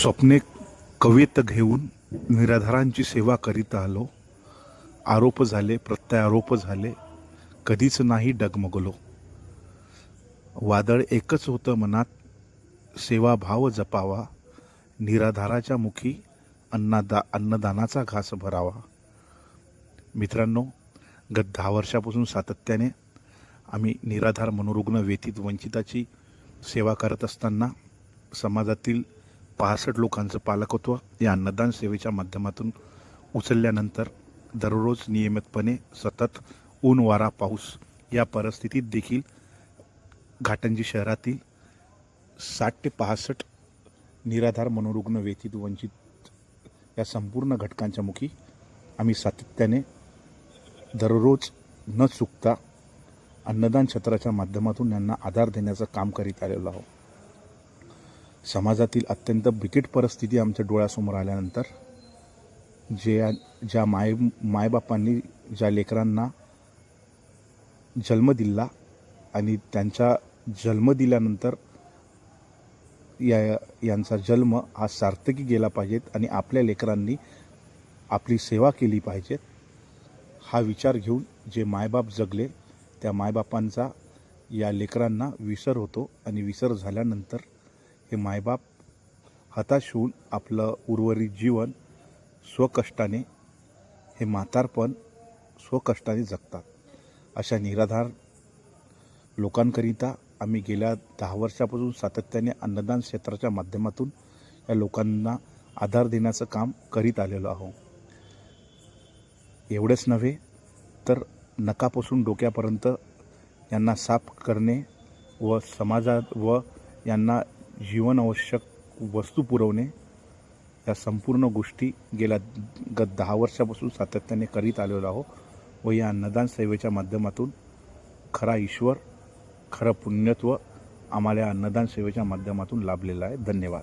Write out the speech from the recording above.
स्वप्ने कवित घेऊन निराधारांची सेवा करीत आलो. आरोप झाले प्रत्यारोप झाले. कधीच नाही डगमगलो. वादळ एकच होतं मनात. सेवाभाव जपावा. निराधाराच्या मुखी अन्नादा अन्नदानाचा घास भरावा. मित्रांनो गत दहा वर्षापासून सातत्याने आम्ही निराधार मनोरुग्ण व्यतीत वंचिताची सेवा करत असताना समाजातील पासष्ट लोकांचं पालकत्व या अन्नदान सेवेच्या माध्यमातून उचलल्यानंतर दररोज नियमितपणे सतत ऊन वारा पाऊस या परिस्थितीत देखील घाटंजी शहरातील साठ ते पासष्ट निराधार मनोरुग्ण व्यतीत वंचित या संपूर्ण घटकांच्या मुखी आम्ही सातत्याने दररोज न चुकता अन्नदान छत्राच्या माध्यमातून यांना आधार देण्याचं काम करीत आलेलो आहोत. समाजातील अत्यंत बिकट परिस्थिती आमच्या डोळ्यासमोर आल्यानंतर जे ज्या माय मायबापांनी ज्या लेकरांना जन्म दिला आणि त्यांच्या जन्म दिल्यानंतर या यांचा जन्म हा सार्थकी गेला पाहिजेत आणि आपल्या लेकरांनी आपली सेवा केली पाहिजेत हा विचार घेऊन जे मायबाप जगले त्या मायबापांचा या लेकरांना विसर होतो आणि विसर झाल्यानंतर हे मायबाप हताश होऊन आपलं उर्वरित जीवन स्वकष्टाने हे म्हातारपण स्वकष्टाने जगतात. अशा निराधार लोकांकरिता आम्ही गेल्या दहा वर्षापासून सातत्याने अन्नदान क्षेत्राच्या माध्यमातून या लोकांना आधार देण्याचं काम करीत आलेलो आहोत. एवढंच नव्हे तर नकापासून डोक्यापर्यंत यांना साफ करणे व समाजात व यांना जीवनावश्यक वस्तू पुरवणे या संपूर्ण गोष्टी गेल्या गत दहा वर्षापासून सातत्याने करीत आलेलो आहोत व या अन्नदान सेवेच्या माध्यमातून खरा ईश्वर खरं पुण्यत्व आम्हाला या अन्नदान सेवेच्या माध्यमातून लाभलेलं आहे. धन्यवाद.